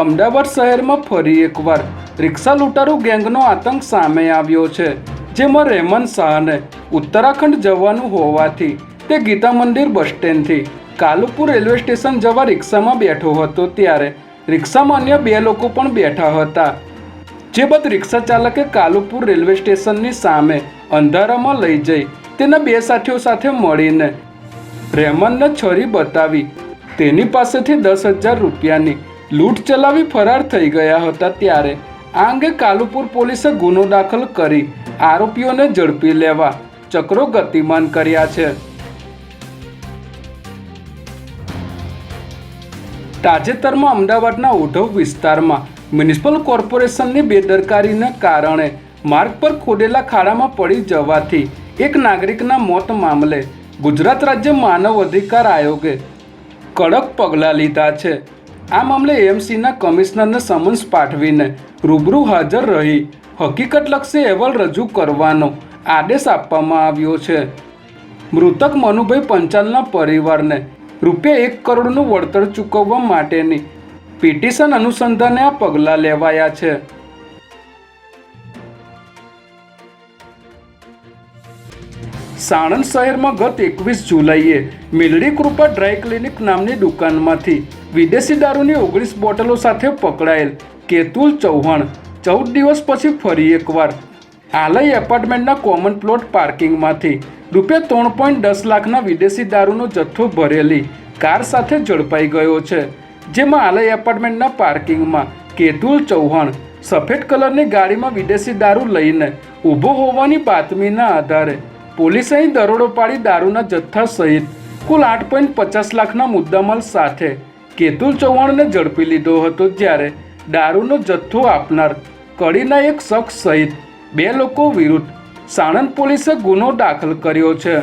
અમદાવાદ શહેરમાં ફરી એકવાર રિક્ષા લૂંટારૂ ગેંગનો આતંક સામે આવ્યો છે, જેમાં રહેમન શાહને ઉત્તરાખંડ જવાનું હોવાથી તે ગીતા મંદિર બસ સ્ટેન્ડથી કાલુપુર રેલવે સ્ટેશન જવા રિક્ષામાં બેઠો હતો ત્યારે રિક્ષામાં અન્ય બે લોકો પણ બેઠા હતા. જે બાદ રિક્ષા ચાલકે કાલુપુર રેલવે સ્ટેશનની સામે અંધારામાં લઈ જઈ તેના બે સાથીઓ સાથે મળીને રહેમાનને છરી બતાવી તેની પાસેથી દસ હજાર રૂપિયાની લૂંટ ચલાવી ફરાર થઈ ગયા હતા ત્યારે આ અંગે કાલુપુર પોલીસે ગુનો દાખલ કરી આરોપીઓને ઝડપી લેવા ચક્રો ગતિમાન કર્યા છે. તાજેતરમાં અમદાવાદના ઉઢવ વિસ્તારમાં મ્યુનિસિપલ કોર્પોરેશનની બેદરકારીને કારણે માર્ગ પર ખોદેલા ખાડામાં પડી જવાથી એક નાગરિકના મોત મામલે ગુજરાત રાજ્ય માનવ અધિકાર આયોગે કડક પગલાં લીધા છે. આ મામલે એએમસીના કમિશનરને સમન્સ પાઠવીને રૂબરૂ હાજર રહી. હકીકતલક્ષી અહેવાલ રજૂ કરવાનો આદેશ આપવામાં આવ્યો છે. મૃતક મનુભાઈ પંચાલના પરિવારને રૂપિયા એક કરોડનું વળતર ચૂકવવા માટેની પિટિશન અનુસંધાને આ પગલાં લેવાયા છે. સાણંદ શહેરમાં ગત એકવીસ જુલાઈએ મિલડી કૃપા ડ્રાય ક્લિનિક નામની દુકાનમાંથી વિદેશી દારૂની ઓગણીસ બોટલો સાથે પકડાયેલ કેતુલ ચૌહાણ ચૌદ દિવસ પછી ફરી એકવાર. આલય એપાર્ટમેન્ટના કોમન પ્લોટ પાર્કિંગમાંથી રૂપિયા ત્રણ પોઈન્ટ દસ લાખના વિદેશી દારૂનો જથ્થો ભરેલી કાર સાથે ઝડપાઈ ગયો છે, જેમાં આલય એપાર્ટમેન્ટના પાર્કિંગમાં કેતુલ ચૌહાણ સફેદ કલરની ગાડીમાં વિદેશી દારૂ લઈને ઊભો હોવાની બાતમીના આધારે પોલીસે દરોડો પાડી દારૂના જથ્થા સહિત કુલ આઠ પોઈન્ટ પચાસ લાખના મુદ્દામાલ સાથે કેતુલ ચૌહાણને ઝડપી લીધો હતો જ્યારે દારૂનો જથ્થો આપનાર કડીના એક શખ્સ સહિત બે લોકો વિરુદ્ધ સાણંદ પોલીસે ગુનો દાખલ કર્યો છે.